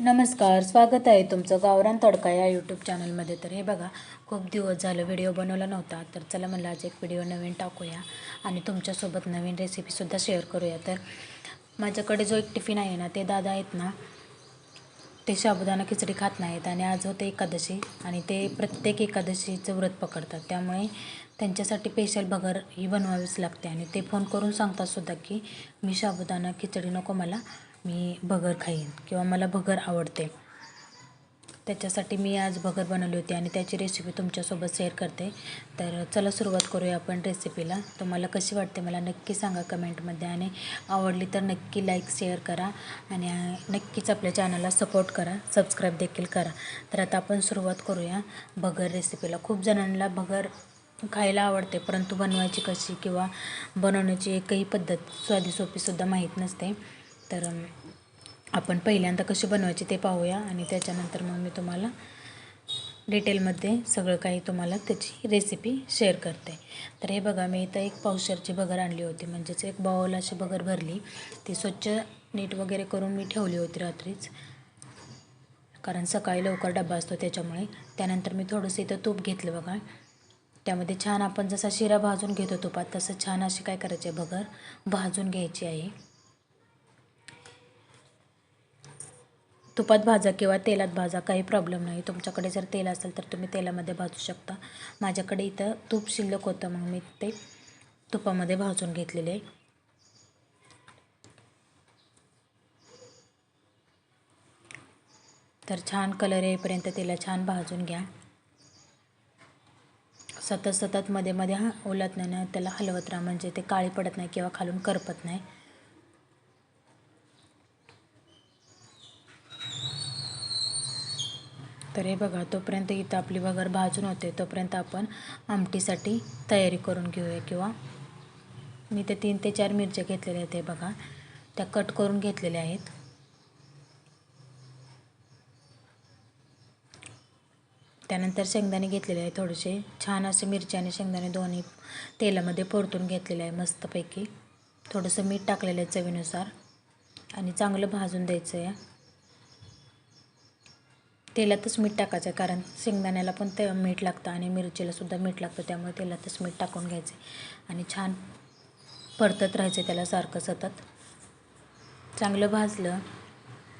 नमस्कार स्वागत आहे तुमचं गावरान तडका या यूट्यूब चॅनलमध्ये तर हे बघा खूप दिवस झालं व्हिडिओ बनवला नव्हता तर चला म्हणलं आज एक व्हिडिओ नवीन टाकूया आणि तुमच्यासोबत नवीन रेसिपीसुद्धा शेअर करूया. तर माझ्याकडे जो एक टिफिन आहे ना ते दादा आहेत ना ते साबुदाणा खिचडी खात नाहीत आणि आज होते एकादशी आणि ते प्रत्येक एकादशीचं व्रत पकडतात. त्यामुळे त्यांच्यासाठी स्पेशल भगर ही बनवावीच लागते आणि ते फोन करून सांगतात सुद्धा की मी साबुदाणा खिचडी नको मला मी भगर खाईन किंवा मला भगर आवडते. त्याच्यासाठी मी आज भगर बनवली होती आणि त्याची रेसिपी तुमच्यासोबत शेअर करते. तर चला सुरुवात करूया आपण रेसिपीला तुम्हाला कशी वाटते मला नक्की सांगा कमेंटमध्ये आणि आवडली तर नक्की लाईक शेअर करा आणि नक्कीच आपल्या चॅनलला सपोर्ट करा. सबस्क्राईब देखील करा. तर आता आपण सुरुवात करूया भगर रेसिपीला खूप जणांना भगर खायला आवडते परंतु बनवायची कशी किंवा बनवण्याची एकही पद्धत स्वादी सोपीसुद्धा माहीत नसते. तर आपण पहिल्यांदा कशी बनवायची ते पाहूया आणि त्याच्यानंतर मग मी तुम्हाला डिटेलमध्ये सगळं काही तुम्हाला त्याची रेसिपी शेअर करते. तर हे बघा मी इथं एक पावशरची बगर आणली होती. म्हणजेच एक बाऊल अशी बगर भरली. ती स्वच्छ नीट वगैरे करून मी ठेवली होती रात्रीच. कारण सकाळी लवकर डबा असतो त्याच्यामुळे. त्यानंतर मी थोडंसं इथं तूप घेतलं बघा. त्यामध्ये छान आपण जसा शिरा भाजून घेतो तुपात तसं छान अशी काय करायचे बगर भाजून घ्यायची आहे. तुपात भाजा किंवा तेलात भाजा काही प्रॉब्लेम नाही. तुमच्याकडे जर तेल असेल तर तुम्ही तेलामध्ये भाजू शकता. माझ्याकडे इथं तूप शिल्लक होतं मग मी ते तुपामध्ये भाजून घेतलेले तर छान कलर येईपर्यंत तेला छान भाजून घ्या. सतत सतत मध्ये मध्ये हा ओलत नाही ना त्याला हलवत राहा. म्हणजे ते काळी पडत नाही किंवा खालून करपत नाही. तर हे बघा तोपर्यंत इथं आपली वगर भाजून होते. तोपर्यंत आपण आमटीसाठी तयारी करून घेऊया किंवा मी ते तीन ते चार मिरच्या घेतलेल्या आहेत हे बघा. त्या कट करून घेतलेल्या आहेत. त्यानंतर शेंगदाणे घेतलेले आहे थोडेसे. छान असे मिरची आणि शेंगदाणे दोन्ही तेलामध्ये परतून घेतलेले आहे मस्तपैकी. थोडंसं मीठ टाकलेलं आहे चवीनुसार. आणि चांगलं भाजून द्यायचं आहे. तेलातच मीठ टाकायचं आहे कारण शेंगदाण्याला पण ते मीठ लागतं आणि मिरचीलासुद्धा मीठ लागतं त्यामुळे तेलातच मीठ टाकून घ्यायचे. आणि छान परतत राहायचं त्याला सारखं सतत. चांगलं भाजलं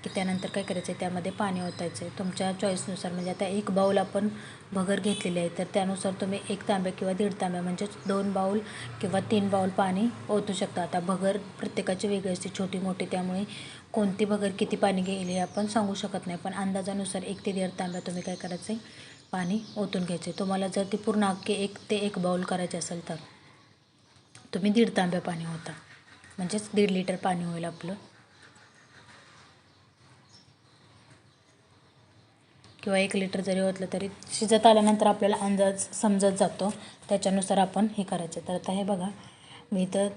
की त्यानंतर काय करायचं आहे? त्यामध्ये पाणी ओतायचं आहे. तुमच्या चॉईसनुसार म्हणजे आता एक बाऊल आपण भगर घेतलेली आहे तर त्यानुसार तुम्ही एक तांब्या किंवा दीड तांब्या म्हणजेच दोन बाऊल किंवा तीन बाऊल पाणी ओतू शकता. आता भगर प्रत्येकाची वेगळी असते छोटी मोठी त्यामुळे कोणती भगर किती पाणी घेईल हे आपण सांगू शकत नाही. पण अंदाजानुसार एक ते दीड तांब्या तुम्ही काय करायचं आहे? पाणी ओतून घ्यायचे तुम्हाला जर ती पूर्ण अख्खे एक ते एक बाऊल करायचे असेल तर तुम्ही दीड तांब्या पाणी होता म्हणजेच दीड लिटर पाणी होईल आपलं. किंवा एक लिटर जरी ओतलं तरी शिजत आल्यानंतर आपल्याला अंदाज समजत जातो. त्याच्यानुसार आपण हे करायचं. तर आता हे बघा. मी तर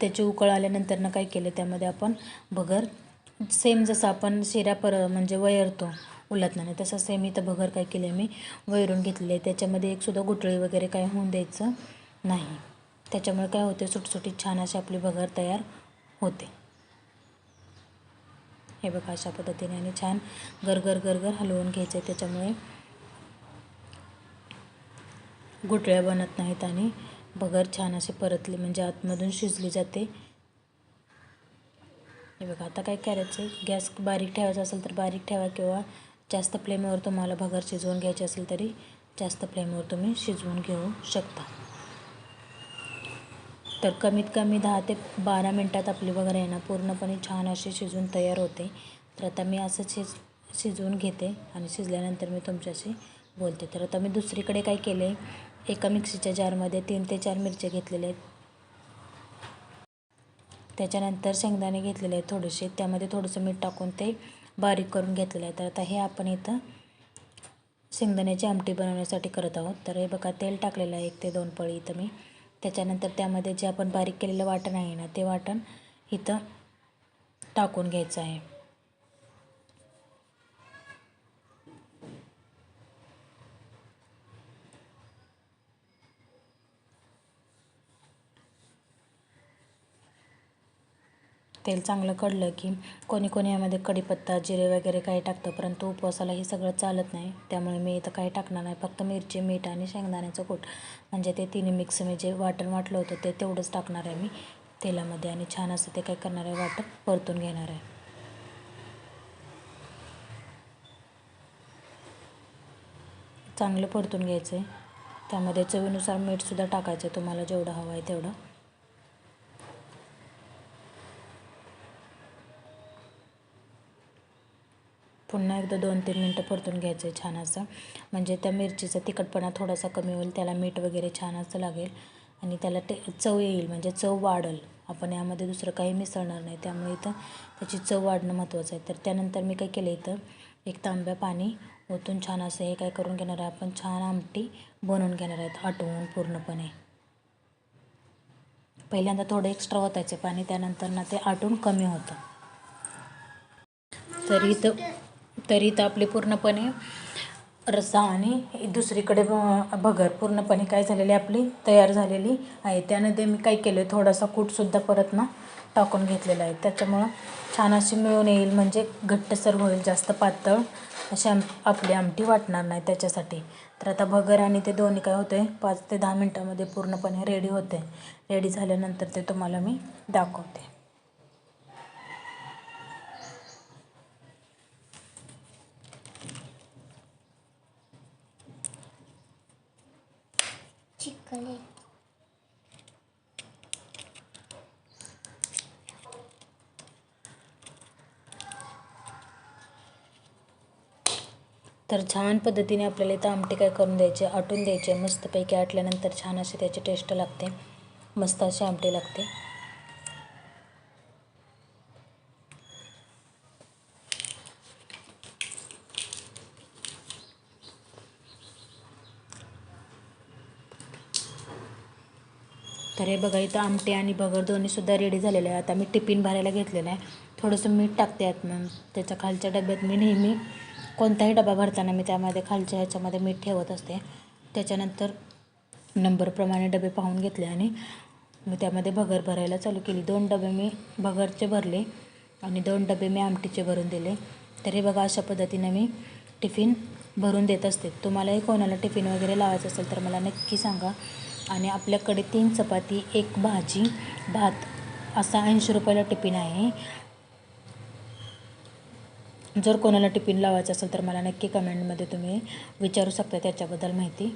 त्याची उकळ आल्यानंतरनं काय केलं? त्यामध्ये आपण भगर सेम जसं आपण शिऱ्या पर म्हणजे वयरतो उलटणार नाही तसं सेम इथं भगर काय केलं मी? वैरून घेतले आहे त्याच्यामध्ये एकसुद्धा गुटळी वगैरे काय होऊन द्यायचं नाही. त्याच्यामुळे काय होते सुटसुटीत छान अशी आपली भगर तयार होते. हे बघा अशा पद्धतीने आणि छान गरगर गरगर हलवून घ्यायचं. आहे त्याच्यामुळे गुटळ्या बनत नाहीत आणि बगर छान असे परतले म्हणजे आतमधून शिजली जाते. हे बघा आता काय करायचं? आहे गॅस बारीक ठेवायचा असेल तर बारीक ठेवा किंवा जास्त फ्लेमवर तुम्हाला भगर शिजवून घ्यायची असेल तरी जास्त फ्लेमवर तुम्ही शिजवून घेऊ शकता. तर कमीत कमी दहा ते बारा मिनटात आपली वगैरे आहे ना पूर्णपणे छान अशी शिजून तयार होते. तर आता मी असं शिज शिजवून घेते आणि शिजल्यानंतर मी तुमच्याशी बोलते. तर आता मी दुसरीकडे काय केलं? आहे एका मिक्सीच्या जारमध्ये तीन ते चार मिरच्या घेतलेल्या आहेत. त्याच्यानंतर शेंगदाणे घेतलेले आहेत थोडेसे. त्यामध्ये थोडंसं मीठ टाकून ते बारीक करून घेतलेलं आहे तर आता हे आपण इथं शेंगदाण्याची आमटी बनवण्यासाठी करत आहोत. तर हे बघा तेल टाकलेलं आहे. एक ते दोन पळी इथं मी त्याच्यानंतर त्यामध्ये जे आपण बारीक केलेलं वाटण आहे ना ते वाटण इथं टाकून घ्यायचं आहे. तेल चांगलं कडलं की कोणी कोणी यामध्ये कढीपत्ता जिरे वगैरे काही टाकतं परंतु उपवासाला हे सगळं चालत नाही. त्यामुळे मी इथं काही टाकणार नाही. फक्त मिरची मीठ आणि शेंगदाण्याचं कूट. म्हणजे ते तिन्ही मिक्स मी जे वाटण वाटलं होतं ते तेवढंच टाकणार आहे मी तेलामध्ये. आणि छान असं ते काय करणार आहे वाटण परतून घेणार आहे. चांगलं परतून घ्यायचं आहे. त्यामध्ये चवीनुसार मीठसुद्धा टाकायचं आहे. तुम्हाला जेवढं हवं आहे तेवढं. पुन्हा एकदा दोन तीन मिनटं परतून घ्यायचं आहे छान असं म्हणजे त्या मिरचीचा तिखटपणा थोडासा कमी होईल त्याला मीठ वगैरे छान असं लागेल आणि त्याला ते चव येईल म्हणजे चव वाढेल. आपण यामध्ये दुसरं काही मिसळणार नाही त्यामुळे इथं त्याची चव वाढणं महत्त्वाचं आहे. तर त्यानंतर मी काय केलं इथं एक तांब्या पाणी ओतून छान असं हे काय करून घेणार आहे आपण छान आमटी बनवून घेणार आहेत आटवून पूर्णपणे. पहिल्यांदा थोडं एक्स्ट्रा ओतायचं पाणी त्यानंतर ना ते आटून कमी होतं. तरी इथं तरी इथं आपली पूर्णपणे रस्सा आणि दुसरीकडे भ भगर पूर्णपणे काय झालेली आपली तयार झालेली आहे. त्यामध्ये मी काय केलं आहे थोडासा कूटसुद्धा परत ना टाकून घेतलेला आहे. त्याच्यामुळं छान अशी मिळून येईल म्हणजे घट्टसर होईल जास्त पातळ अशी आम आपली आमटी वाटणार नाही त्याच्यासाठी. तर आता भगर आणि ते दोन्ही काय होते पाच ते दहा मिनटामध्ये पूर्णपणे रेडी होते रेडी झाल्यानंतर ते तुम्हाला मी दाखवते. तर छान पद्धतीने आपल्याला इथं आमटे काय करून द्यायचे आटून द्यायचे. मस्तपैकी आटल्यानंतर छान असे त्याची टेस्ट लागते. मस्त असे आमटे लागते. तर हे बघा इथं आमटे आणि बगर दोन्हीसुद्धा रेडी झालेले आहे आता मी टिफिन भरायला घेतलेलं आहे. थोडंसं मीठ टाकते आत मग त्याच्या खालच्या डब्यात मी नेहमी कोणताही डबा भरताना मी त्यामध्ये खालच्या ह्याच्यामध्ये मीठ ठेवत असते. त्याच्यानंतर नंबरप्रमाणे डबे पाहून घेतले आणि मी त्यामध्ये भगर भरायला चालू केली. दोन डबे मी भगरचे भरले आणि दोन डबे मी आमटीचे भरून दिले. तरी बघा अशा पद्धतीने मी टिफिन भरून देत असते. तुम्हालाही कोणाला टिफिन वगैरे लावायचं असेल तर मला नक्की सांगा. आणि आपल्याकडे तीन चपाती एक भाजी भात असा ऐंशी रुपयाला टिफिन आहे. जर कोणाला टिफिन लावायचं असेल तर मला नक्की कमेंटमध्ये तुम्ही विचारू शकता त्याच्याबद्दल माहिती.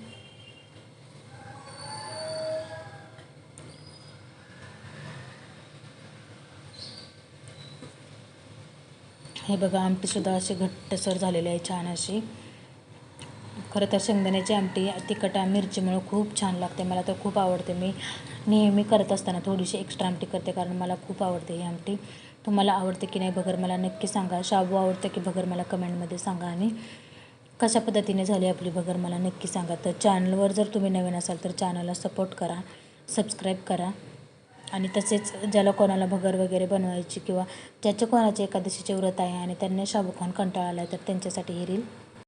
हे बघा आमटीसुद्धा अशी घट्टसर झालेली आहे छान अशी. खरं तर शेंगदाण्याची आमटी तिखट मिरचीमुळं खूप छान लागते मला तर खूप आवडते. मी नेहमी करत असताना थोडीशी एक्स्ट्रा आमटी करते कारण मला खूप आवडते ही आमटी. तुम्हाला आवडते की नाही भगर मला नक्की सांगा. शाबू आवडतं की भगर मला कमेंटमध्ये सांगा. आणि कशा पद्धतीने झाली आपली भगर मला नक्की सांगा. तर चॅनलवर जर तुम्ही नवीन असाल तर चॅनलला सपोर्ट करा. सबस्क्राईब करा. आणि तसेच ज्याला कोणाला भगर वगैरे बनवायची किंवा ज्याच्या कोणाची एकादशीचे व्रत आहे आणि त्यांना शाबू खान कंटाळा आला आहे तर त्यांच्यासाठी ही रील